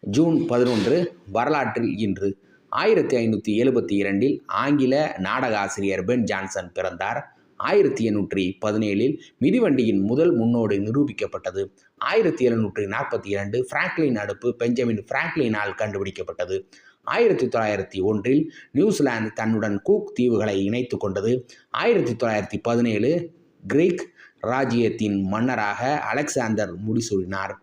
June பதினொன்று வரலாற்றில் இன்று ஆயிரத்தி ஐநூற்றி எழுபத்தி இரண்டில் ஆங்கில நாடக ஆசிரியர் பென் ஜான்சன் பிறந்தார். ஆயிரத்தி எண்ணூற்றி பதினேழில் மிதிவண்டியின் முதல் முன்னோடு நிரூபிக்கப்பட்டது. ஆயிரத்தி எழுநூற்றி நாற்பத்தி இரண்டு பிராங்க்லின் அடுப்பு பெஞ்சமின் பிராங்க்லினால் கண்டுபிடிக்கப்பட்டது. ஆயிரத்தி தொள்ளாயிரத்தி ஒன்றில் நியூசிலாந்து தன்னுடன் கூக் தீவுகளை இணைத்து கொண்டது. ஆயிரத்தி தொள்ளாயிரத்தி பதினேழு கிரீக் ராஜ்யத்தின் மன்னராக அலெக்சாந்தர் முடிசூடினார்.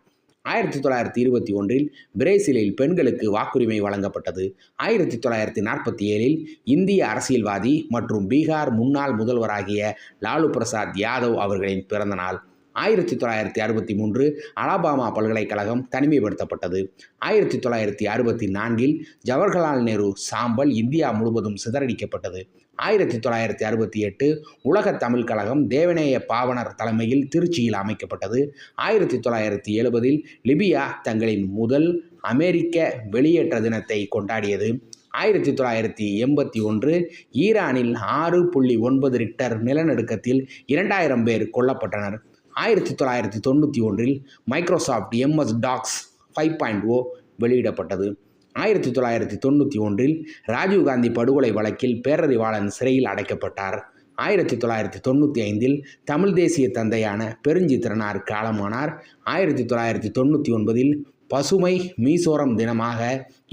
ஆயிரத்தி தொள்ளாயிரத்தி இருபத்தி ஒன்றில் பிரேசிலில் பெண்களுக்கு வாக்குரிமை வழங்கப்பட்டது. ஆயிரத்தி தொள்ளாயிரத்தி நாற்பத்தி ஏழில் இந்திய அரசியல்வாதி மற்றும் பீகார் முன்னாள் முதல்வராகிய லாலு பிரசாத் யாதவ் அவர்களின் பிறந்த நாள் ஆயிரத்தி தொள்ளாயிரத்தி அறுபத்தி மூன்று அலாபாமா பல்கலைக்கழகம் தனிமைப்படுத்தப்பட்டது. ஆயிரத்தி தொள்ளாயிரத்தி அறுபத்தி நான்கில் ஜவஹர்லால் நேரு சாம்பல் இந்தியா முழுவதும் சிதறடிக்கப்பட்டது. ஆயிரத்தி தொள்ளாயிரத்தி அறுபத்தி எட்டு உலகத் தமிழ் கழகம் தேவநேய பாவனர் தலைமையில் திருச்சியில் அமைக்கப்பட்டது. ஆயிரத்தி தொள்ளாயிரத்தி எழுபதில் லிபியா தங்களின் முதல் அமெரிக்க வெளியேற்ற தினத்தை கொண்டாடியது. ஆயிரத்தி தொள்ளாயிரத்தி எண்பத்தி ஒன்று ஈரானில் ஆறு புள்ளி ஒன்பது ரிக்டர் நிலநடுக்கத்தில் இரண்டாயிரம் பேர் கொல்லப்பட்டனர். ஆயிரத்தி தொள்ளாயிரத்தி தொண்ணூற்றி ஒன்றில் Microsoft MS Docs five point O வெளியிடப்பட்டது. ஆயிரத்தி தொள்ளாயிரத்தி தொண்ணூற்றி ஒன்றில் ராஜீவ்காந்தி படுகொலை வழக்கில் பேரறிவாளன் சிறையில் அடைக்கப்பட்டார். ஆயிரத்தி தொள்ளாயிரத்தி தொண்ணூற்றி ஐந்தில் தமிழ் தேசிய தந்தையான பெருஞ்சித்திரனார் காலமானார். ஆயிரத்தி தொள்ளாயிரத்தி தொண்ணூற்றி ஒன்பதில் பசுமை மீசோரம் தினமாக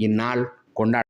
இந்நாள் கொண்டாட